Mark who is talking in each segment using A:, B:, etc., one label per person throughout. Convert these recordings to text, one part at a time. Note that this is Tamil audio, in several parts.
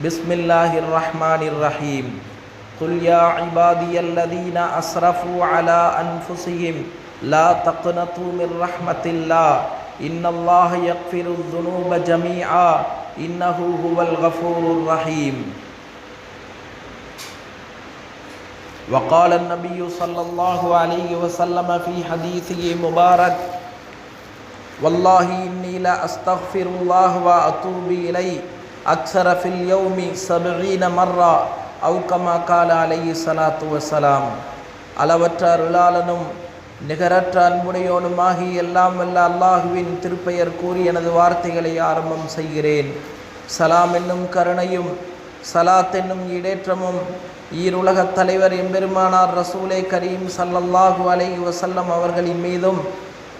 A: بسم الله الرحمن الرحيم قل يا عبادي الذين أسرفوا على أنفسهم لا تقنطوا من رحمة الله إن الله يغفر الذنوب جميعا إنه هو الغفور الرحيم وقال النبي صلى الله عليه وسلم في حديثه مبارك والله إني لا أستغفر الله وأتوب إليه அக்சர ஃபில் யௌமி சபீன மர்ரா அவுகமா கால அலையி சலாத்து வசலாம் அளவற்ற அருளாளனும் நிகரற்ற அன்புடையோனுமாகி எல்லாம் வல்ல அல்லாஹுவின் திருப்பெயர் கூறி எனது வார்த்தைகளை ஆரம்பம் செய்கிறேன். சலாம் என்னும் கருணையும் சலாத் என்னும் இடேற்றமும் ஈருலகத் தலைவர் எம்பெருமானார் ரசூலே கரீம் சல்லல்லாஹு அலை வசல்லம் அவர்களின் மீதும்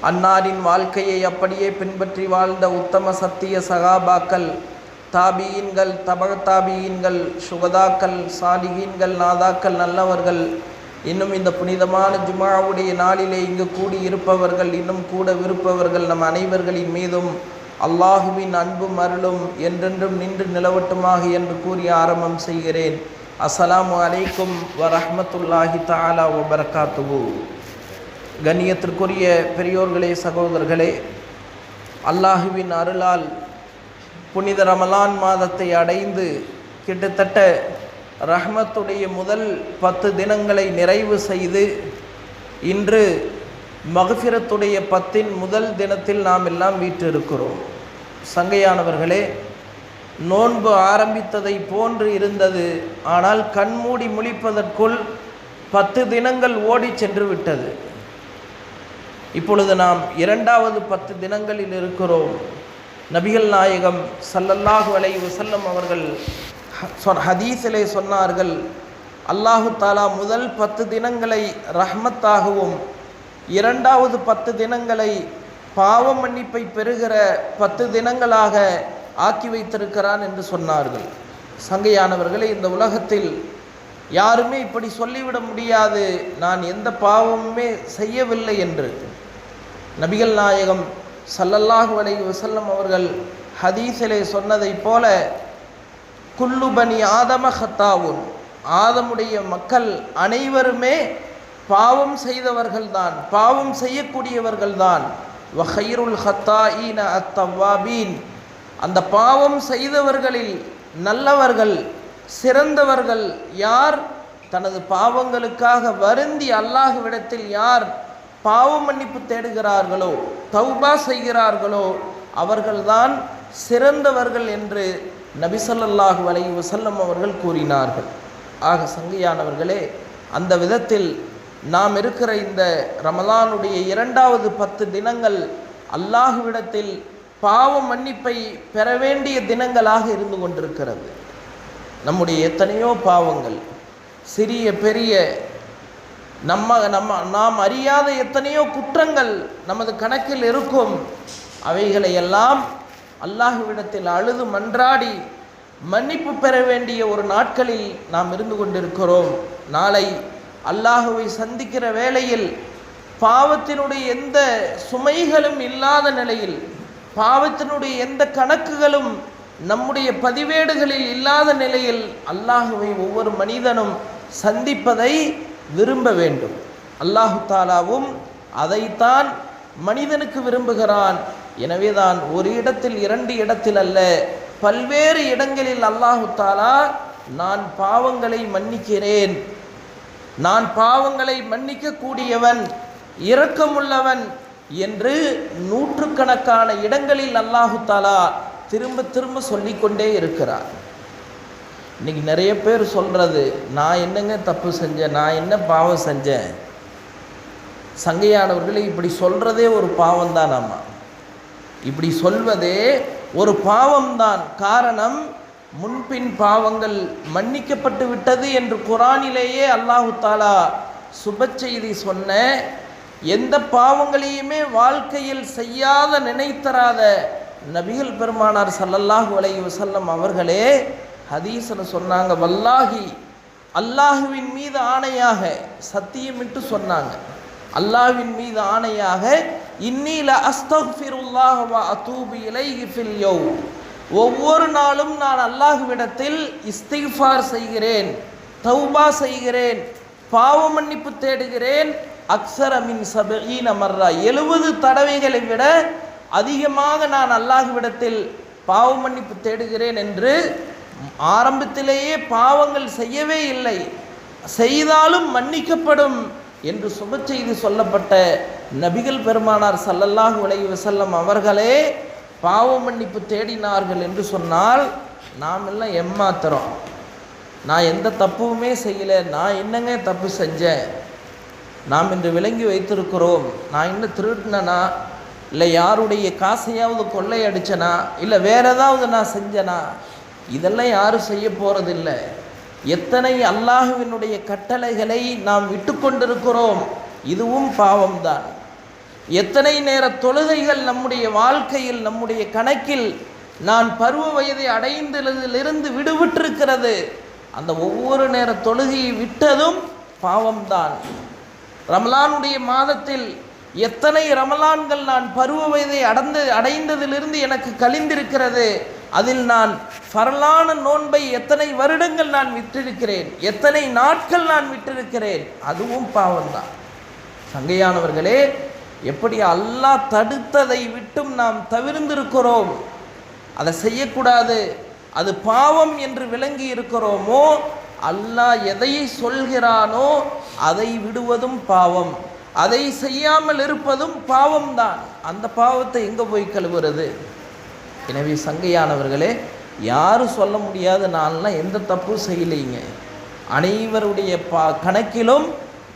A: அன்னாரின் வாழ்க்கையை அப்படியே பின்பற்றி வாழ்ந்த உத்தம சத்திய சகாபாக்கள் தாபியீன்கள் தபக தாபியீன்கள் சுகதாக்கள் சாலிகீன்கள் நாதாக்கள் நல்லவர்கள். இன்னும் இந்த புனிதமான ஜுமாவுடைய நாளிலே இங்கு கூடி இருப்பவர்கள் இன்னும் கூட விருப்பவர்கள் நம் அனைவர்களின் மீதும் அல்லாஹுவின் அன்பும் அருளும் என்றென்றும் நின்று நிலவட்டுமாக என்று கூறி ஆரம்பம் செய்கிறேன். அஸ்லாம் அலைக்கும் வ ரஹ்மத்துல்லாஹி தஆலா வ கண்ணியத்திற்குரிய பெரியோர்களே சகோதரர்களே அல்லாஹுவின் அருளால் புனித ரமலான் மாதத்தை அடைந்து கிட்டத்தட்ட ரஹ்மத்துடைய முதல் பத்து தினங்களை நிறைவு செய்து இன்று மகஃபிரத்துடைய பத்தின் முதல் தினத்தில் நாம் எல்லாம் வீற்றிருக்கிறோம். சங்கையானவர்களே நோன்பு ஆரம்பித்ததை போன்று இருந்தது. ஆனால் கண்மூடி முழிப்பதற்குள் பத்து தினங்கள் ஓடி சென்று விட்டது. இப்பொழுது நாம் இரண்டாவது பத்து தினங்களில் இருக்கிறோம். நபிகள் நாயகம் சல்லல்லாஹு அலை வசல்லம் அவர்கள் ஹதீஸிலே சொன்னார்கள் அல்லாஹு தாலா முதல் பத்து தினங்களை ரஹ்மத்தாகவும் இரண்டாவது பத்து தினங்களை பாவ மன்னிப்பை பெறுகிற பத்து தினங்களாக ஆக்கி வைத்திருக்கிறான் என்று சொன்னார்கள். சங்கையானவர்களே இந்த உலகத்தில் யாருமே இப்படி சொல்லிவிட முடியாது. நான் எந்த பாவமுமே செய்யவில்லை என்று. நபிகள் நாயகம் சல்லல்லாஹு அலை வசல்லம் அவர்கள் ஹதீஸிலே சொன்னதைப் போல குல்லுபனி ஆதம ஹத்தாவுன். ஆதமுடைய மக்கள் அனைவருமே பாவம் செய்தவர்கள்தான் பாவம் செய்யக்கூடியவர்கள்தான். வஹைருல் ஹத்தா ஈன அத்தவாபீன் அந்த பாவம் செய்தவர்களில் நல்லவர்கள் சிறந்தவர்கள் யார்? தனது பாவங்களுக்காக வருந்தி அல்லாஹுவிடத்தில் யார் பாவ மன்னிப்பு தேடுகிறார்களோ தௌபா செய்கிறார்களோ அவர்கள்தான் சிறந்தவர்கள் என்று நபிசல்லாஹு அலை வசல்லம் அவர்கள் கூறினார்கள். ஆக சங்கையானவர்களே அந்த விதத்தில் நாம் இருக்கிற இந்த ரமலானுடைய இரண்டாவது பத்து தினங்கள் அல்லாஹுவிடத்தில் பாவ மன்னிப்பை பெற வேண்டிய தினங்களாக இருந்து கொண்டிருக்கிறது. நம்முடைய எத்தனையோ பாவங்கள் சிறிய பெரிய நம்ம நம்ம நாம் அறியாத எத்தனையோ குற்றங்கள் நமது கணக்கில் இருக்கும். அவைகளை எல்லாம் அல்லாஹுவிடத்தில் அழுது மன்றாடி மன்னிப்பு பெற வேண்டிய ஒரு நாட்களில் நாம் இருந்து கொண்டிருக்கிறோம். நாளை அல்லாஹுவை சந்திக்கிற வேளையில் பாவத்தினுடைய எந்த சுமைகளும் இல்லாத நிலையில் பாவத்தினுடைய எந்த கணக்குகளும் நம்முடைய பதிவேடுகளில் இல்லாத நிலையில் அல்லாஹுவை ஒவ்வொரு மனிதனும் சந்திப்பதை விரும்ப வேண்டும். அல்லாஹு தாலாவும் அதைத்தான் மனிதனுக்கு விரும்புகிறான். எனவே தான் ஒரு இடத்தில் இரண்டு இடத்தில் அல்ல பல்வேறு இடங்களில் அல்லாஹு தாலா நான் பாவங்களை மன்னிக்கிறேன். நான் பாவங்களை மன்னிக்க கூடியவன் இரக்கமுள்ளவன் என்று நூற்றுக்கணக்கான இடங்களில் அல்லாஹு தாலா திரும்ப திரும்ப சொல்லிக்கொண்டே இருக்கிறார். இன்றைக்கி நிறைய பேர் சொல்கிறது நான் என்னங்க தப்பு செஞ்சேன்? நான் என்ன பாவம் செஞ்சேன்? சங்கையானவர்களை இப்படி சொல்கிறதே ஒரு பாவம் தான் ஆமா. இப்படி சொல்வதே ஒரு பாவம்தான். காரணம் முன்பின் பாவங்கள் மன்னிக்கப்பட்டு விட்டது என்று குரானிலேயே அல்லாஹு தாலா சுப செய்தி சொன்ன எந்த பாவங்களையுமே வாழ்க்கையில் செய்யாத நினைத்தராத நபிகள் பெருமானார் சல்லல்லாஹு அலைய வசல்லம் அவர்களே ஹதீஸில் சொன்னாங்க வல்லாஹி அல்லாஹுவின் மீது ஆணையாக சத்தியமிட்டு சொன்னாங்க. அல்லாஹ்வின் மீது ஆணையாக இன்னில அஸ்தக்ஃபிருல்லாஹ் வ அதூபு இலைஹி ஃபில் ஒவ்வொரு நாளும் நான் அல்லாஹுவிடத்தில் இஸ்திஃபார் செய்கிறேன் தௌபா செய்கிறேன் பாவ மன்னிப்பு தேடுகிறேன். அக்ஸரமின் சபீன மர்ரா எழுபது தடவைகளை விட அதிகமாக நான் அல்லாஹுவிடத்தில் பாவ மன்னிப்பு தேடுகிறேன் என்று ஆரம்பத்திலேயே பாவங்கள் செய்யவே இல்லை. செய்தாலும் மன்னிக்கப்படும் என்று சுப செய்தி சொல்லப்பட்ட நபிகள் பெருமானார் சல்லல்லாஹு அலைஹி செல்லம் அவர்களே பாவ மன்னிப்பு தேடினார்கள் என்று சொன்னால் நாம் எல்லாம் ஏமாத்துறோம். நான் எந்த தப்புமே செய்யலை நான் என்னங்க தப்பு செஞ்சேன்? நாம் இன்று விளங்கி வைத்திருக்கிறோம் நான் இன்னும் திருடினனா? இல்லை யாருடைய காசையாவது கொள்ளையடிச்சனா? இல்லை வேற ஏதாவது நான் செஞ்சனா? இதெல்லாம் யாரும் செய்ய போகிறதில்லை எத்தனை அல்லாஹுவினுடைய கட்டளைகளை நாம் விட்டு கொண்டிருக்கிறோம். இதுவும் பாவம்தான். எத்தனை நேர தொழுகைகள் நம்முடைய வாழ்க்கையில் நம்முடைய கணக்கில் நான் பருவ வயதை அடைந்ததிலிருந்து விடுவிட்டிருக்கிறது. அந்த ஒவ்வொரு நேர தொழுகையை விட்டதும் பாவம்தான். ரமலானுடைய மாதத்தில் எத்தனை ரமலான்கள் நான் பருவ வயதை அடந்து அடைந்ததிலிருந்து எனக்கு கழிந்திருக்கிறது. அதில் நான் பரலான நோன்பை எத்தனை வருடங்கள் நான் விட்டிருக்கிறேன் எத்தனை நாட்கள் நான் விட்டிருக்கிறேன் அதுவும் பாவம்தான். சங்கையானவர்களே எப்படி அல்லாஹ் தடுத்ததை விட்டும் நாம் தவிர்ந்திருக்கிறோம்? அதை செய்யக்கூடாது அது பாவம் என்று விளங்கி இருக்கிறோமோ? அல்லாஹ் எதை சொல்கிறானோ அதை விடுவதும் பாவம். அதை செய்யாமல் இருப்பதும் பாவம்தான். அந்த பாவத்தை எங்கே போய் கழுவுறது? எனவே சங்கையானவர்களே யாரும் சொல்ல முடியாது நான்லாம் எந்த தப்பும் செய்யலைங்க. அனைவருடைய பா கணக்கிலும்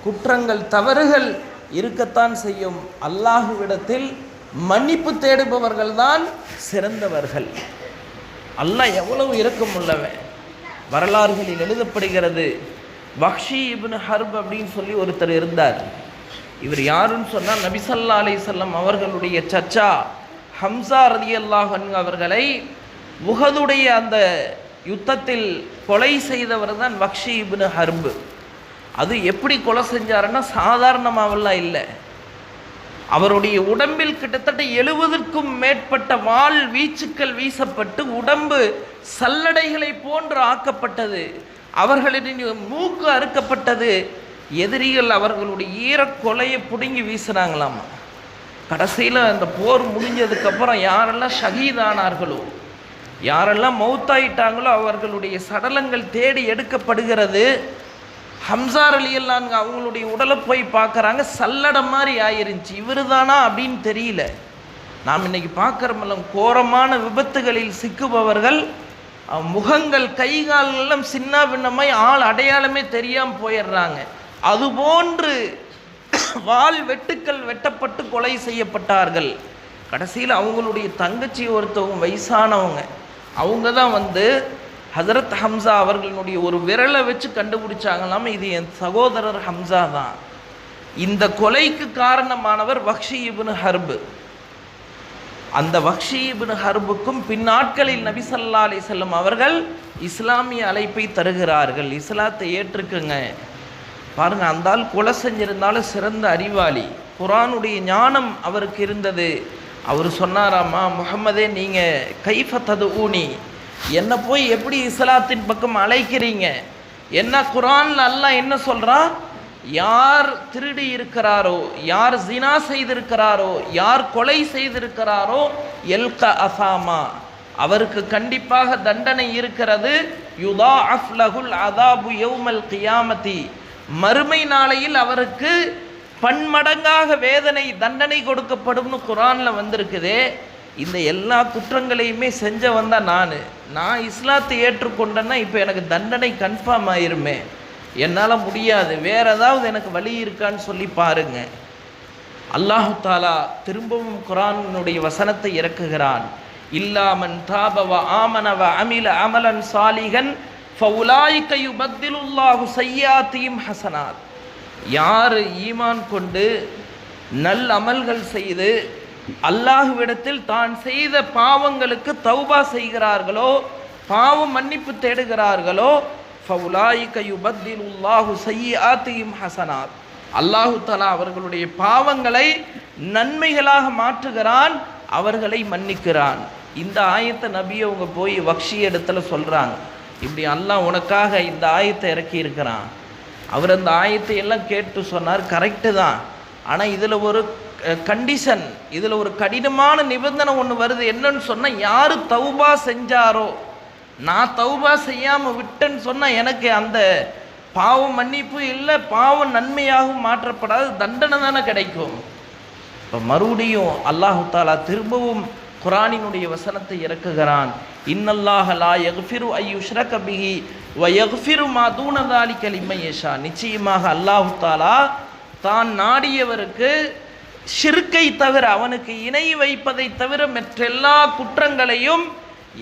A: குற்றங்கள் தவறுகள் இருக்கத்தான் செய்யும். அல்லாஹுவிடத்தில் மன்னிப்பு தேடுபவர்கள் தான் சிறந்தவர்கள். அல்லாஹ் எவ்வளவு இறக்கம் உள்ளவன் வரலாறுகளில் எழுதப்படுகிறது பக்ஷி இபின் ஹர்ப் அப்படின்னு சொல்லி ஒருத்தர் இருந்தார். இவர் யாருன்னு சொன்னால் நபிசல்லா அலைஹிஸ்ஸலாம் அவர்களுடைய சச்சா ஹம்சா ரதி அல்லாஹன் அவர்களை உகதுடைய அந்த யுத்தத்தில் கொலை செய்தவர் தான் வக்ஷி இப்னு ஹர்பு. அது எப்படி கொலை செஞ்சாருன்னா சாதாரணமாவெல்லாம் இல்லை. அவருடைய உடம்பில் கிட்டத்தட்ட எழுபதற்கும் மேற்பட்ட வாள் வீச்சுக்கள் வீசப்பட்டு உடம்பு சல்லடைகளை போன்று ஆக்கப்பட்டது. அவர்களின் மூக்கு அறுக்கப்பட்டது. எதிரிகள் அவர்களுடைய ஈரக் கொலையை பிடுங்கி வீசினாங்களாமா? கடைசியில் அந்த போர் முடிஞ்சதுக்கப்புறம் யாரெல்லாம் ஷகீதானார்களோ யாரெல்லாம் மௌத்தாயிட்டாங்களோ அவர்களுடைய சடலங்கள் தேடி எடுக்கப்படுகிறது. ஹம்சார் அலியல்லாங்க அவங்களுடைய உடலை போய் பார்க்குறாங்க சல்லடம் மாதிரி ஆயிருந்துச்சு. இவர் தானா அப்படின்னு தெரியல. நாம் இன்றைக்கி பார்க்குறமெல்லாம் கோரமான விபத்துகளில் சிக்குபவர்கள் முகங்கள் கை கால்கள் எல்லாம் சின்ன பின்னமாய் ஆள் அடையாளமே தெரியாமல் போயிடுறாங்க. அதுபோன்று வாள் வெட்டுக்கள் வெட்டப்பட்டு கொலை செய்யப்பட்டார்கள். கடைசியில் அவங்களுடைய தங்கச்சி ஒருத்தவங்க வயசானவங்க. அவங்க தான் வந்து ஹசரத் ஹம்சா அவர்களுடைய ஒரு விரலை வச்சு கண்டுபிடிச்சாங்களாம் இது என் சகோதரர் ஹம்சா தான். இந்த கொலைக்கு காரணமானவர் வக்ஷி இபின் ஹர்பு. அந்த வக்ஷி இபின் ஹர்புக்கும் பின்னாட்களில் நபிசல்லா அலி அலைஹி அவர்கள் இஸ்லாமிய அழைப்பை தருகிறார்கள். இஸ்லாத்தை ஏற்றுக்குங்க. பாருங்க அந்த ஆள் கொலை செஞ்சிருந்தாலும் சிறந்த அறிவாளி. குரானுடைய ஞானம் அவருக்கு இருந்தது. அவர் சொன்னாராமா முகமதே நீங்கள் கைஃபத்தது ஊனி என்னை போய் எப்படி இஸ்லாத்தின் பக்கம் அழைக்கிறீங்க? என்ன குரான்ல அல்லாஹ் என்ன சொல்கிறா யார் திருடி இருக்கிறாரோ யார் ஜினா செய்திருக்கிறாரோ யார் கொலை செய்திருக்கிறாரோ எல்க அசாமா. அவருக்கு கண்டிப்பாக தண்டனை இருக்கிறது. யுதா அஃப்லகுல் அதாபு யௌமல் கியாமதி மறுமை நாளையில் அவருக்கு பன்மடங்காக வேதனை தண்டனை கொடுக்கப்படும்னு குரானில் வந்திருக்குதே. இந்த எல்லா குற்றங்களையுமே செஞ்சவன் தான் நான். நான் இஸ்லாத்தை ஏற்றுக்கொண்டேன்னா இப்போ எனக்கு தண்டனை கன்ஃபார்ம் ஆயிருமே. என்னால் முடியாது. வேற ஏதாவது எனக்கு வழி இருக்கான்னு சொல்லி பாருங்க. அல்லாஹு தாலா திரும்பவும் குரானுடைய வசனத்தை இறக்குகிறான். இல்லாமன் தாபவ ஆமனவ அமில அமலன் சாலிகன் ஃபவுலாய்க சையாத்தியும் சய்யாத்தியும் ஹசனாத். யார் ஈமான் கொண்டு நல் அமல்கள் செய்து அல்லாஹுவிடத்தில் தான் செய்த பாவங்களுக்கு தௌபா செய்கிறார்களோ பாவம் மன்னிப்பு தேடுகிறார்களோ ஃபவுலாயிக சையாத்தியும் சய்யாத்தியும் ஹசனாத். அல்லாஹு தலா அவர்களுடைய பாவங்களை நன்மைகளாக மாற்றுகிறான் அவர்களை மன்னிக்கிறான். இந்த ஆயத்தை நபி அவங்க போய் வக்ஷி இடத்துல சொல்கிறாங்க இப்படி அல்லாஹ் உனக்காக இந்த ஆயத்தை இறக்கி இருக்கிறான் அவர் அந்த ஆயத்தை எல்லாம் கேட்டு சொன்னார் கரெக்டு தான். ஆனால் இதில் ஒரு கண்டிஷன் இதில் ஒரு கடினமான நிபந்தனை ஒன்று வருது. என்னன்னு சொன்னால் யார் தௌபா செஞ்சாரோ நான் தௌபா செய்யாமல் விட்டேன்னு சொன்னால் எனக்கு அந்த பாவம் மன்னிப்பு இல்லை பாவம் நன்மையாகவும் மாற்றப்படாது தண்டனை தானே கிடைக்கும். இப்போ மறுபடியும் அல்லாஹு தாலா திரும்பவும் குரானினுடைய வசனத்தை இறக்குகிறான். இன்னல்லாஹலா லா யக்ஃபிரு ஐயுஷ்ரக பிஹி வ யக்ஃபிரு மா தூனதாலி கலிமையேஷா நிச்சயமாக அல்லாஹு தாலா தான் நாடியவருக்கு ஷிர்க்கை தவிர அவனுக்கு இணை வைப்பதை தவிர மற்றெல்லா குற்றங்களையும்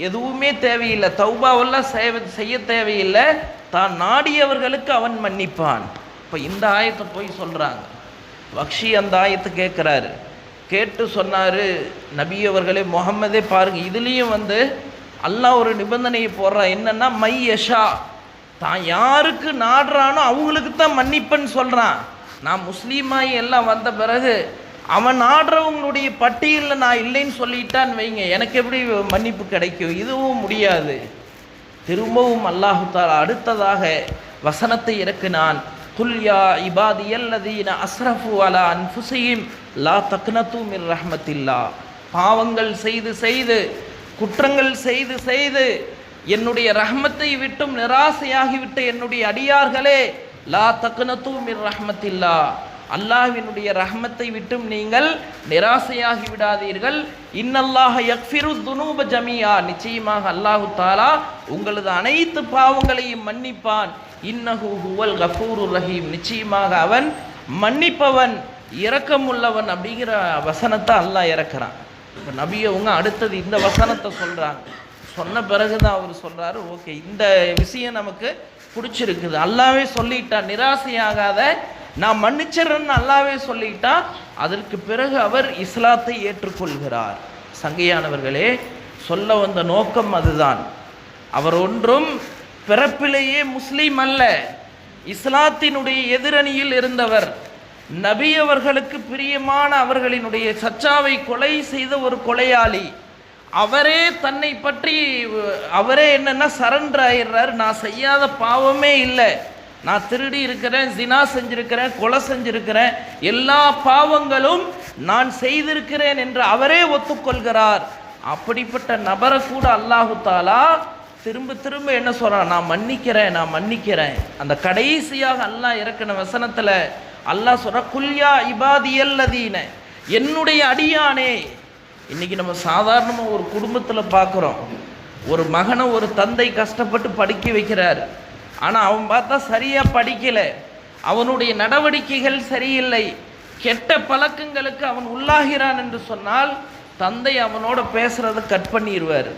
A: எதுவுமே தேவையில்லை. தௌபாவெல்லாம் செய்ய செய்ய தேவையில்லை. தான் நாடியவர்களுக்கு அவன் மன்னிப்பான். இப்போ இந்த ஆயத்தை போய் சொல்கிறாங்க வக்ஷி அந்த ஆயத்தை கேட்குறாரு கேட்டு சொன்னார் நபி அவர்களே முகம்மதே பாருங்க இதுலேயும் வந்து அல்லாஹ் ஒரு நிபந்தனையை போடுறான் என்னன்னா மை யஷா. தான் யாருக்கு நாடுறானோ அவங்களுக்கு தான் மன்னிப்பன்னு சொல்கிறான் நான் முஸ்லீமாயி எல்லாம் வந்த பிறகு அவன் ஆடுறவங்களுடைய பட்டியலில் நான் இல்லைன்னு சொல்லிட்டான்னு வைங்க. எனக்கு எப்படி மன்னிப்பு கிடைக்கும்? இதுவும் முடியாது. திரும்பவும் அல்லாஹு அடுத்ததாக வசனத்தை இறக்கு நான் குல் இபாதி இபாதியல்லதீன அஸ்ரஃபு அலா அன்ஃபுஸிஹிம் லா தக்னத்து மிர் ரஹ்மத்தில்லா. பாவங்கள் செய்து செய்து குற்றங்கள் செய்து செய்து என்னுடைய ரஹ்மத்தை விட்டும் நிராசையாகிவிட்ட என்னுடைய அடியார்களே லா தக்னத்து மிர் ரஹ்மத்தில்லா. அல்லாஹ்வினுடைய ரஹ்மத்தை விட்டும் நீங்கள் நிராசையாகி விடாதீர்கள். இன்னல்லாஹ யக்ஃபிரு துனூப ஜமியா நிச்சயமாக அல்லாஹு தாலா உங்களது அனைத்து பாவங்களையும் மன்னிப்பான். இன்னஹு ஹுவல் கஃபூரு ரஹீம். நிச்சயமாக அவன் மன்னிப்பவன். இரக்கமுள்ளவன் அப்படிங்கிற வசனத்தை அல்லாஹ் இறக்குறான். இப்போ நபியவங்க அடுத்தது இந்த வசனத்தை சொல்கிறாங்க சொன்ன பிறகு தான் அவர் சொல்கிறாரு ஓகே இந்த விஷயம் நமக்கு பிடிச்சிருக்குது. அல்லாவே சொல்லிட்டான் நிராசையாகாத நான் மன்னிச்சிடறேன்னு அல்லாவே சொல்லிட்டா அதற்கு பிறகு அவர் இஸ்லாத்தை ஏற்றுக்கொள்கிறார். சங்கையானவர்களே சொல்ல வந்த நோக்கம் அதுதான். அவர் ஒன்றும் பிறப்பிலேயே முஸ்லீம் அல்ல. இஸ்லாத்தினுடைய எதிரணியில் இருந்தவர். நபி அவர்களுக்கு பிரியமான அவர்களினுடைய சச்சாவை கொலை செய்த ஒரு கொலையாளி. அவரே தன்னை பற்றி அவரே என்னென்னா சரண்டர் ஆயிடுறார். நான் செய்யாத பாவமே இல்லை. நான் திருடி இருக்கிறேன் ஜினா செஞ்சிருக்கிறேன் கொலை செஞ்சிருக்கிறேன். எல்லா பாவங்களும் நான் செய்திருக்கிறேன் என்று அவரே ஒத்துக்கொள்கிறார். அப்படிப்பட்ட நபரை கூட அல்லாஹு தாலா திரும்ப திரும்ப என்ன சொல்கிறான் நான் மன்னிக்கிறேன் நான் மன்னிக்கிறேன். அந்த கடைசியாக அல்லாஹ் இறக்கின வசனத்தில் அல்லாஹ் சொல்கிற குல்யா இபாதியல்லதீன என்னுடைய அடியானே. இன்னைக்கு நம்ம சாதாரணமாக ஒரு குடும்பத்தில் பார்க்குறோம் ஒரு மகனை ஒரு தந்தை கஷ்டப்பட்டு படிக்க வைக்கிறார். ஆனால் அவன் பார்த்தா சரியாக படிக்கலை. அவனுடைய நடவடிக்கைகள் சரியில்லை. கெட்ட பழக்கங்களுக்கு அவன் உள்ளாகிறான் என்று சொன்னால் தந்தை அவனோட பேசுகிறத கட் பண்ணிடுவார்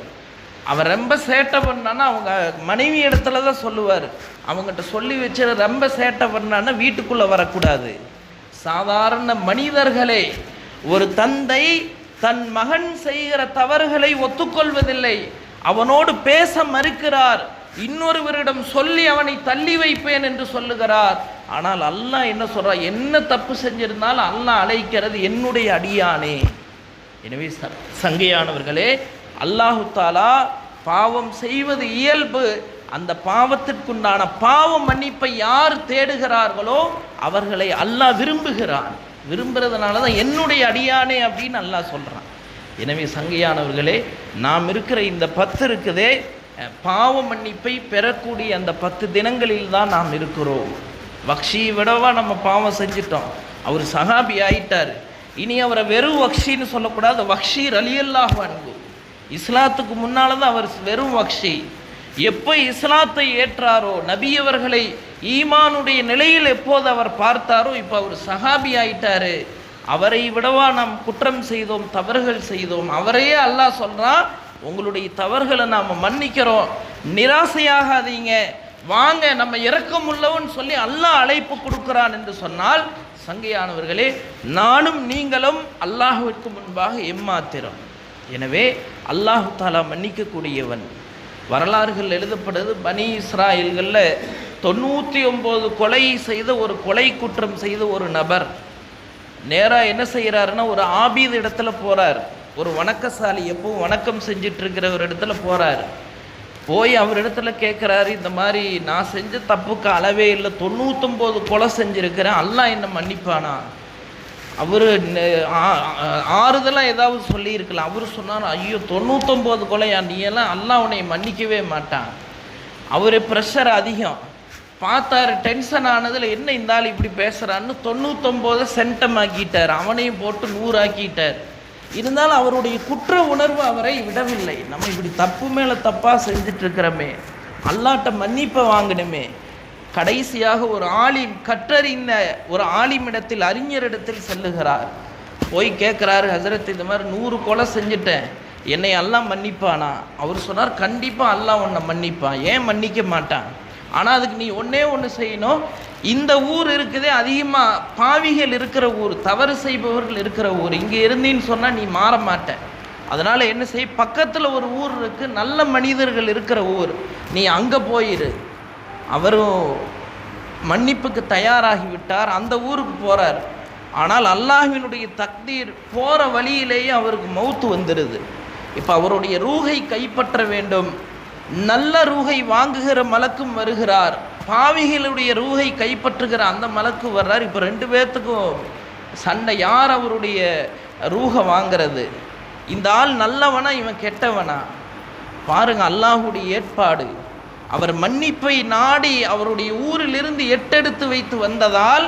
A: அவன் ரொம்ப சேட்டை பண்ணான்னா அவங்க மனைவி இடத்துல தான் சொல்லுவார். அவங்ககிட்ட சொல்லி வச்ச ரொம்ப சேட்டை பண்ணான்னா வீட்டுக்குள்ளே வரக்கூடாது. சாதாரண மனிதர்களே ஒரு தந்தை தன் மகன் செய்கிற தவறுகளை ஒத்துக்கொள்வதில்லை. அவனோடு பேச மறுக்கிறார். இன்னொருவரிடம் சொல்லி அவனை தள்ளி வைப்பேன் என்று சொல்லுகிறார். ஆனால் அல்லாஹ் என்ன சொல்கிறார் என்ன தப்பு செஞ்சிருந்தாலும் அல்லாஹ் அழைக்கிறது என்னுடைய அடியானே. எனவே ச- சங்கையானவர்களே அல்லாஹுத்தாலா பாவம் செய்வது இயல்பு. அந்த பாவத்திற்குண்டான பாவ மன்னிப்பை யார் தேடுகிறார்களோ அவர்களை அல்லாஹ் விரும்புகிறான். விரும்புகிறதுனால தான் என்னுடைய அடியானே அப்படின்னு அல்லாஹ் சொல்கிறான் எனவே சங்கையானவர்களே நாம் இருக்கிற இந்த பத்து இருக்குதே பாவ மன்னிப்பை பெறக்கூடிய அந்த பத்து தினங்களில் தான் நாம் இருக்கிறோம். வக்ஷி விடவா நம்ம பாவம் செஞ்சிட்டோம். அவர் சகாபி ஆயிட்டார். இனி அவரை வெறும் வக்ஷின்னு சொல்லக்கூடாது. வக்ஷீர் அலியல்லாஹ் அன்பு இஸ்லாத்துக்கு முன்னால்தான் அவர் வெறும் வக்ஷி. எப்போ இஸ்லாத்தை ஏற்றாரோ நபியவர்களை ஈமானுடைய நிலையில் எப்போது அவர் பார்த்தாரோ இப்போ அவர் சஹாபி ஆயிட்டாரு. அவரை விடவா நாம் குற்றம் செய்தோம் தவறுகள் செய்தோம். அவரையே அல்லாஹ் சொல்கிறான் உங்களுடைய தவறுகளை நாம் மன்னிக்கிறோம். நிராசையாகாதீங்க. வாங்க நம்ம இரக்கம் உள்ளவன் சொல்லி அல்லாஹ் அழைப்பு கொடுக்கிறான் என்று சொன்னால் சங்கையானவர்களே நானும் நீங்களும் அல்லாஹுவிற்கு முன்பாக எம்மாத்திரம். எனவே அல்லாஹு தாலா மன்னிக்கக்கூடியவன். வரலாறுகள் எழுதப்படுது பனி இஸ்ராயல்களில் தொண்ணூற்றி ஒம்பது கொலை செய்த ஒரு கொலை குற்றம் செய்த ஒரு நபர். நேராக என்ன செய்கிறாருன்னா ஒரு ஆபீத இடத்துல போகிறார் ஒரு வணக்கசாலி எப்பவும் வணக்கம் செஞ்சிட்ருக்கிற ஒரு இடத்துல போகிறார் போய் அவர் இடத்துல கேட்குறாரு இந்த மாதிரி நான் செஞ்ச தப்புக்கு அளவே இல்லை தொண்ணூற்றொம்போது கொலை செஞ்சுருக்கிறேன் அல்லாஹ் என்ன மன்னிப்பானா? அவர் ஆறுதலாக ஏதாவது சொல்லியிருக்கலாம். அவர் சொன்னார் ஐயோ தொண்ணூத்தொம்போது கொலையா? நீ எல்லாம் அல்லா உன்னை மன்னிக்கவே மாட்டான். அவர் ப்ரெஷர் அதிகம். பார்த்தாரு டென்ஷன் ஆனதில் என்ன இந்த ஆள் இப்படி பேசுகிறான்னு தொண்ணூத்தொம்போதை சென்டமாக்கிட்டார் அவனையும் போட்டு நூறாக்கிட்டார் இருந்தாலும் அவருடைய குற்ற உணர்வு அவரை விடவில்லை. நம்ம இப்படி தப்பு மேலே தப்பாக செஞ்சிட்ருக்கிறோமே அல்லாட்ட மன்னிப்பை வாங்கணுமே. கடைசியாக ஒரு ஆலிம் கற்றறிந்த ஒரு ஆலிமிடத்தில் அறிஞரிடத்தில் செல்லுகிறார். போய் கேட்குறாரு ஹசரத் இந்த மாதிரி நூறு கொலை செஞ்சுட்டேன். என்னை எல்லாம் மன்னிப்பானா? அவர் சொன்னார் கண்டிப்பாக எல்லாம் உன்னை மன்னிப்பான். ஏன் மன்னிக்க மாட்டான்? ஆனால் அதுக்கு நீ ஒன்றே ஒன்று செய்யணும். இந்த ஊர் இருக்குதே அதிகமாக பாவிகள் இருக்கிற ஊர் தவறு செய்பவர்கள் இருக்கிற ஊர். இங்கே இருந்தீன்னு சொன்னால் நீ மாற மாட்ட. அதனால் என்ன செய் பக்கத்தில் ஒரு ஊர் இருக்குது நல்ல மனிதர்கள் இருக்கிற ஊர். நீ அங்கே போயிரு. அவரும் மன்னிப்புக்கு தயாராகிவிட்டார் அந்த ஊருக்கு போகிறார் ஆனால் அல்லாஹினுடைய தக்தீர் போகிற வழியிலேயே அவருக்கு மௌத்து வந்துடுது இப்போ அவருடைய ரூகை கைப்பற்ற வேண்டும். நல்ல ரூகை வாங்குகிற மலக்கும் வருகிறார். பாவிகளுடைய ரூகை கைப்பற்றுகிற அந்த மலக்கு வர்றார். இப்போ ரெண்டு பேர்த்துக்கும் சண்டை. யார் அவருடைய ரூகை வாங்கிறது? இந்த ஆள் நல்லவனா இவன் கெட்டவனா? பாருங்க அல்லாஹுடைய ஏற்பாடு. அவர் மன்னிப்பை நாடி அவருடைய ஊரிலிருந்து எட்டெடுத்து வைத்து வந்ததால்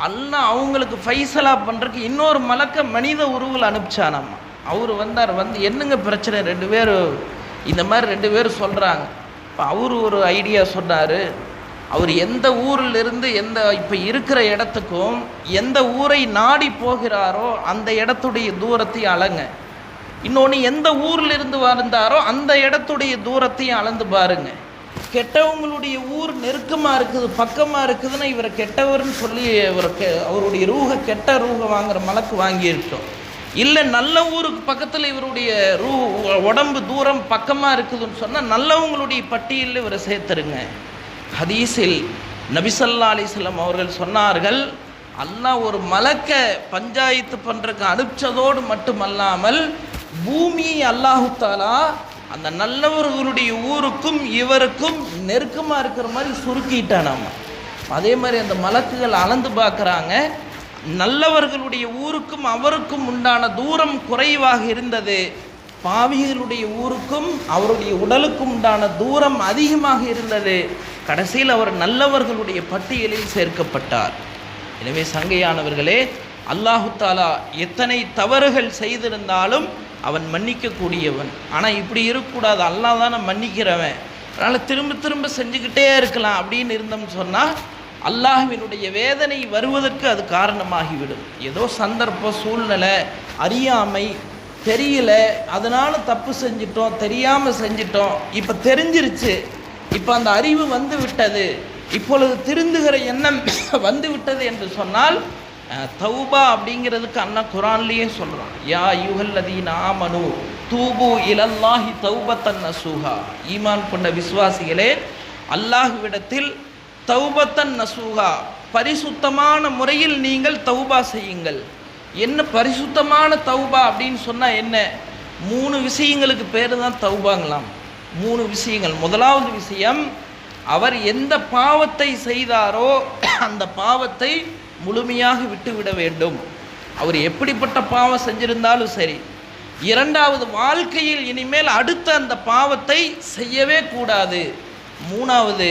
A: அல்லாஹ் அவங்களுக்கு ஃபைசலா பண்ணுறதுக்கு இன்னொரு மலக்க மனித உருவில் அனுப்பிச்சானாமா அவர் வந்தார் வந்து என்னங்க பிரச்சனை? ரெண்டு பேர் இந்த மாதிரி ரெண்டு பேரும் சொல்கிறாங்க இப்போ அவர் ஒரு ஐடியா சொன்னார் அவர் எந்த ஊரில் இருந்து எந்த இப்போ இருக்கிற இடத்துக்கும் எந்த ஊரை நாடி போகிறாரோ அந்த இடத்துடைய தூரத்தையும் அளங்க. இன்னொன்று எந்த ஊரில் இருந்து வந்தாரோ அந்த இடத்துடைய தூரத்தையும் அளந்து பாருங்கள் கெட்டவங்களுடைய ஊர் நெருக்கமாக இருக்குது பக்கமாக இருக்குதுன்னா இவரை கெட்டவர்னு சொல்லி இவரை கெ அவருடைய ரூக கெட்ட ரூக வாங்குற மலக்கு வாங்கியிருக்கோம். இல்லை நல்ல ஊருக்கு பக்கத்தில் இவருடைய ரூ உடம்பு தூரம் பக்கமாக இருக்குதுன்னு சொன்னால் நல்லவங்களுடைய பட்டியலில் இவரை சேர்த்துருங்க. ஹதீஸில் நபிசல்லா அலிஸ்லாம் அவர்கள் சொன்னார்கள் அல்லாஹ் ஒரு மலக்க பஞ்சாயத்து பண்ணுறதுக்கு அனுப்பிச்சதோடு மட்டுமல்லாமல் பூமியை அல்லாஹுத்தாலா அந்த நல்லவர்களுடைய ஊருக்கும் இவருக்கும் நெருக்கமாக இருக்கிற மாதிரி சுருக்கிட்டான் நம்ம அதே மாதிரி அந்த மலக்குகள் அளந்து பார்க்குறாங்க. நல்லவர்களுடைய ஊருக்கும் அவருக்கும் உண்டான தூரம் குறைவாக இருந்தது. பாவிகளுடைய ஊருக்கும் அவருடைய உடலுக்கும் உண்டான தூரம் அதிகமாக இருந்தது. கடைசியில் அவர் நல்லவர்களுடைய பட்டியலில் சேர்க்கப்பட்டார். எனவே சங்கையானவர்களே அல்லாஹு தாலா எத்தனை தவறுகள் செய்திருந்தாலும் அவன் மன்னிக்கக்கூடியவன். ஆனால் இப்படி இருக்கக்கூடாது. அல்லாஹ் தானே மன்னிக்கிறவன். அதனால் திரும்ப திரும்ப செஞ்சுக்கிட்டே இருக்கலாம் அப்படின்னு இருந்தோம்னு சொன்னால் அல்லாஹ்வினுடைய வேதனை வருவதற்கு அது காரணமாகிவிடும். ஏதோ சந்தர்ப்ப சூழ்நிலை அறியாமை தெரியல. அதனால் தப்பு செஞ்சிட்டோம் தெரியாமல் செஞ்சிட்டோம். இப்போ தெரிஞ்சிருச்சு. இப்போ அந்த அறிவு வந்து விட்டது இப்பொழுது திருந்துகிற எண்ணம் வந்து விட்டது என்று சொன்னால் தௌபா அப்படிங்கிறதுக்கு அண்ணா குரான்லேயே சொல்கிறான் யா யுகல்லதீன் ஆமனு தூபு இலல்லாஹி தௌபத்தன் நசூஹா. ஈமான் கொண்ட விசுவாசிகளே அல்லாஹுவிடத்தில் தௌபத்தன் நசூஹா. பரிசுத்தமான முறையில் நீங்கள் தௌபா செய்யுங்கள். என்ன பரிசுத்தமான தௌபா அப்படின்னு சொன்னால் என்ன? மூணு விஷயங்களுக்கு பேர் தான் தௌபாங்களாம். மூணு விஷயங்கள். முதலாவது விஷயம் அவர் எந்த பாவத்தை செய்தாரோ அந்த பாவத்தை முழுமையாக விட்டுவிட வேண்டும். அவர் எப்படிப்பட்ட பாவம் செஞ்சிருந்தாலும் சரி இரண்டாவது வாழ்க்கையில் இனிமேல் அடுத்த அந்த பாவத்தை செய்யவே கூடாது. மூணாவது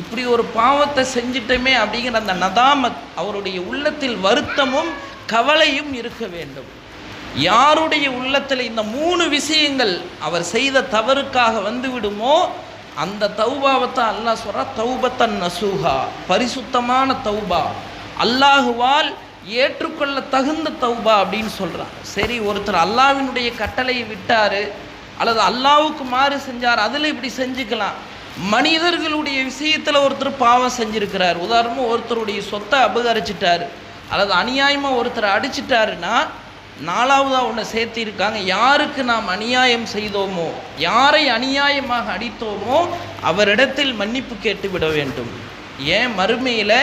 A: இப்படி ஒரு பாவத்தை செஞ்சிட்டமே அப்படிங்கிற அந்த நதாமத் அவருடைய உள்ளத்தில் வருத்தமும் கவலையும் இருக்க வேண்டும். யாருடைய உள்ளத்தில் இந்த மூணு விஷயங்கள் அவர் செய்த தவறுக்காக வந்து விடுமோ அந்த தௌபாவத்தை அல்லாஹ் சொல்றா தௌபத்தன் நசூஹா பரிசுத்தமான தௌபா. அல்லாஹுவால் ஏற்றுக்கொள்ள தகுந்த தௌபா அப்படின்னு சொல்கிறான் சரி ஒருத்தர் அல்லாஹ்வினுடைய கட்டளையை விட்டார் அல்லது அல்லாவுக்கு மாறு செஞ்சார் அதில் இப்படி செஞ்சுக்கலாம். மனிதர்களுடைய விஷயத்தில் ஒருத்தர் பாவம் செஞ்சுருக்கிறார். உதாரணமாக ஒருத்தருடைய சொத்தை அபகரிச்சிட்டார் அல்லது அநியாயமாக ஒருத்தரை அடிச்சிட்டாருன்னா நாலாவதாக ஒன்று சேர்த்திருக்காங்க. யாருக்கு நாம் அநியாயம் செய்தோமோ யாரை அநியாயமாக அடித்தோமோ அவரிடத்தில் மன்னிப்பு கேட்டு விட வேண்டும். ஏன்? மறுமையில்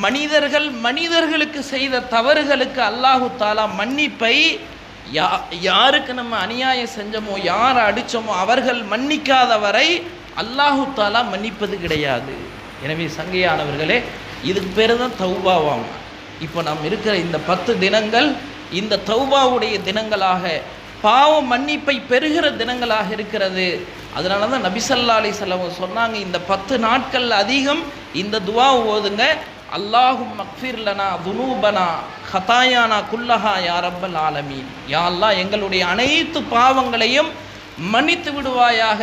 A: மனிதர்கள் மனிதர்களுக்கு செய்த தவறுகளுக்கு அல்லாஹு தாலா மன்னிப்பை யா யாருக்கு நம்ம அநியாயம் செஞ்சோமோ யாரை அடித்தோமோ அவர்கள் மன்னிக்காத வரை அல்லாஹு தாலா மன்னிப்பது கிடையாது. எனவே சங்கையானவர்களே இதுக்கு பேர் தான் தௌபாவாம் இப்போ நாம் இருக்கிற இந்த பத்து தினங்கள் இந்த தௌபாவுடைய தினங்களாக பாவ மன்னிப்பை பெறுகிற தினங்களாக இருக்கிறது. அதனால தான் நபிசல்லா அலி சொன்னாங்க இந்த பத்து நாட்கள் அதிகம் இந்த துவா ஓதுங்க அல்லாஹும் மக்ஃபிர்லனா துனூபனா ஹதாயானா குல்லஹா யா ரப்பல் ஆலமீன். யா அல்லா எங்களுடைய அனைத்து பாவங்களையும் மன்னித்து விடுவாயாக.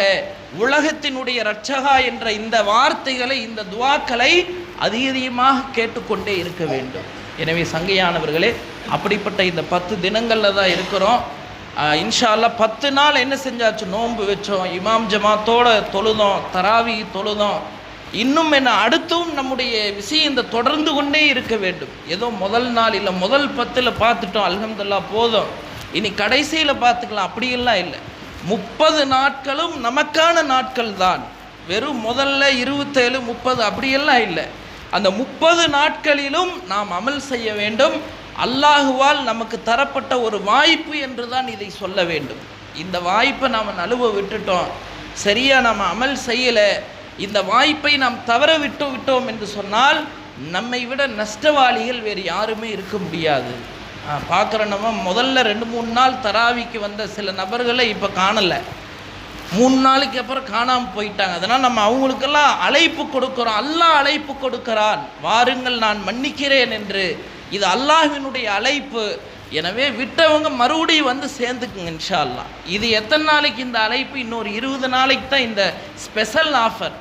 A: உலகத்தினுடைய ரட்சகா என்ற இந்த வார்த்தைகளை இந்த துவாக்களை அதிகமாக கேட்டுக்கொண்டே இருக்க வேண்டும். எனவே சங்கையானவர்களே அப்படிப்பட்ட இந்த பத்து தினங்களில் தான் இருக்கிறோம். இன்ஷால்லா பத்து நாள் என்ன செஞ்சாச்சு? நோன்பு வச்சோம் இமாம் ஜமாத்தோட தொழுதோம் தராவி தொழுதோம். இன்னும் என்ன அடுத்தும் நம்முடைய விஷயம் இந்த தொடர்ந்து கொண்டே இருக்க வேண்டும். ஏதோ முதல் நாள் இல்லை முதல் பத்தில் பார்த்துட்டோம் அலகம்துல்லா போதும். இனி கடைசியில் பார்த்துக்கலாம் அப்படியெல்லாம் இல்லை. முப்பது நாட்களும் நமக்கான நாட்கள் தான். வெறும் முதல்ல இருபத்தேழு முப்பது அப்படியெல்லாம் இல்லை. அந்த முப்பது நாட்களிலும் நாம் அமல் செய்ய வேண்டும். அல்லாஹுவால் நமக்கு தரப்பட்ட ஒரு வாய்ப்பு என்று தான் இதை சொல்ல வேண்டும். இந்த வாய்ப்பை நாம் நழுவ விட்டுட்டோம். சரியாக நம்ம அமல் செய்யலை இந்த வாய்ப்பை நாம் தவற விட்டு விட்டோம் என்று சொன்னால் நம்மை விட நஷ்டவாளிகள் வேறு யாருமே இருக்க முடியாது. பார்க்குற நம்ம முதல்ல ரெண்டு மூணு நாள் தராவிக்கு வந்த சில நபர்களை இப்போ காணலை. மூணு நாளைக்கு அப்புறம் காணாமல் போயிட்டாங்க. அதனால் நம்ம அவங்களுக்கெல்லாம் அழைப்பு கொடுக்குறோம். அல்லாஹ் அழைப்பு கொடுக்கிறான். வாருங்கள் நான் மன்னிக்கிறேன் என்று. இது அல்லாஹினுடைய அழைப்பு. எனவே விட்டவங்க மறுபடியும் வந்து சேர்ந்துக்குங்க இன்ஷா அல்லாஹ். இது எத்தனை நாளைக்கு இந்த அழைப்பு? இன்னொரு இருபது நாளைக்கு தான் இந்த ஸ்பெஷல் ஆஃபர்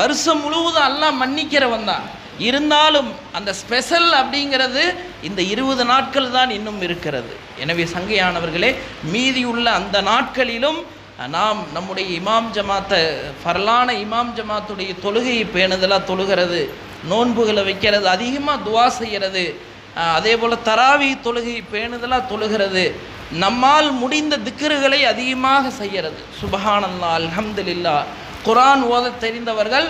A: வருஷம் முழுவதும் எல்லாம் மன்னிக்கிறவன் தான். இருந்தாலும் அந்த ஸ்பெஷல் அப்படிங்கிறது இந்த இருபது நாட்கள் தான் இன்னும் இருக்கிறது. எனவே சங்கையானவர்களே மீதியுள்ள அந்த நாட்களிலும் நாம் நம்முடைய இமாம் ஜமாத்தை ஃபர்லான இமாம் ஜமாத்துடைய தொழுகையை பேணுதலாக தொழுகிறது நோன்புகளை வைக்கிறது அதிகமாக துவா செய்கிறது அதே போல் தராவி தொழுகை பேணுதலாக தொழுகிறது. நம்மால் முடிந்த திக்ருகளை அதிகமாக செய்கிறது. சுபஹானல்லா அல்ஹம்துலில்லா குரான் ஓத தெரிந்தவர்கள்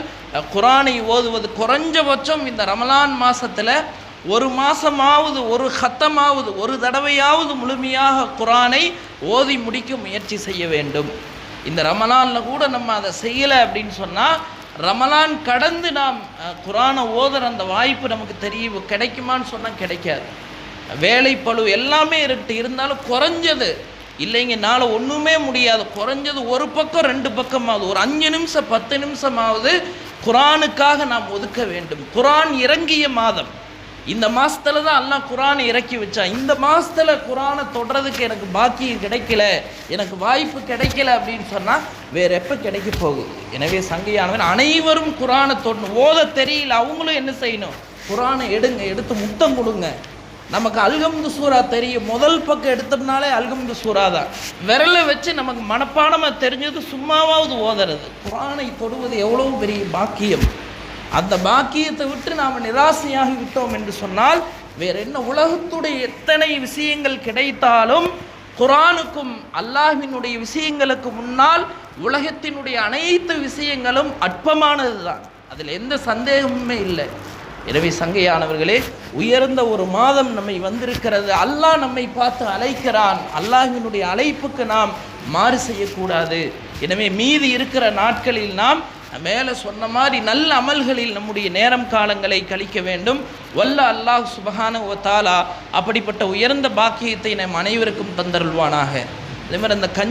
A: குரானை ஓதுவது குறைஞ்சபட்சம் இந்த ரமலான் மாதத்தில் ஒரு மாதமாவது ஒரு ஹத்தமாவது ஒரு தடவையாவது முழுமையாக குரானை ஓதி முடிக்க முயற்சி செய்ய வேண்டும். இந்த ரமலானில் கூட நம்ம அதை செய்யலை அப்படின்னு சொன்னால் ரமலான் கடந்து நாம் குரானை ஓதுற அந்த வாய்ப்பு நமக்கு தெரிய கிடைக்குமான்னு சொன்னால் கிடைக்காது. வேலைப்பழு எல்லாமே இருக்கிட்டு இருந்தாலும் குறைஞ்சது இல்லைங்க நாளை ஒன்றுமே முடியாது. குறைஞ்சது ஒரு பக்கம் ரெண்டு பக்கமாவது. ஒரு அஞ்சு நிமிஷம் பத்து நிமிஷமாவது குரானுக்காக நாம் ஒதுக்க வேண்டும். குரான் இறங்கிய மாதம். இந்த மாதத்தில் தான் எல்லாம் குரானை இறக்கி வச்சான். இந்த மாதத்தில் குரானை தொடுறதுக்கு எனக்கு பாக்கியம் கிடைக்கல எனக்கு வாய்ப்பு கிடைக்கல அப்படின்னு சொன்னால் வேற எப்போ கிடைக்க போகுது? எனவே சங்கையானவன் அனைவரும் குரானை தொடணும். ஓத தெரியல அவங்களும் என்ன செய்யணும்? குரானை எடுங்க எடுத்து முத்தம் கொடுங்க. நமக்கு அல்கம்து சூரா தெரியும். முதல் பக்கம் எடுத்தோம்னாலே அல்கம்து சூரா தான். விரலை வச்சு நமக்கு மனப்பாடமாக தெரிஞ்சது சும்மாவாவது ஓதுறது. குரானை தொடுவது எவ்வளவு பெரிய பாக்கியம். அந்த பாக்கியத்தை விட்டு நாம் நிராசையாகி விட்டோம் என்று சொன்னால் வேற என்ன உலகத்துடைய எத்தனை விஷயங்கள் கிடைத்தாலும் குரானுக்கும் அல்லாஹினுடைய விஷயங்களுக்கு முன்னால் உலகத்தினுடைய அனைத்து விஷயங்களும் அற்பமானது தான் அதில் எந்த சந்தேகமுமே இல்லை. எனவே சங்கையானவர்களே உயர்ந்த ஒரு மாதம் நம்மை வந்திருக்கிறது. அல்லாஹ் நம்மை பார்த்து அழைக்கிறான். அல்லாஹினுடைய அழைப்புக்கு நாம் மாறு செய்யக்கூடாது. எனவே மீதி இருக்கிற நாட்களில் நாம் மேலே சொன்ன மாதிரி நல்ல அமல்களில் நம்முடைய நேரம் காலங்களை கழிக்க வேண்டும். வல்ல அல்லாஹ் சுபஹான ஓ தாலா அப்படிப்பட்ட உயர்ந்த பாக்கியத்தை நம் அனைவருக்கும் தந்தருள்வானாக. அதே மாதிரி அந்த கஞ்சி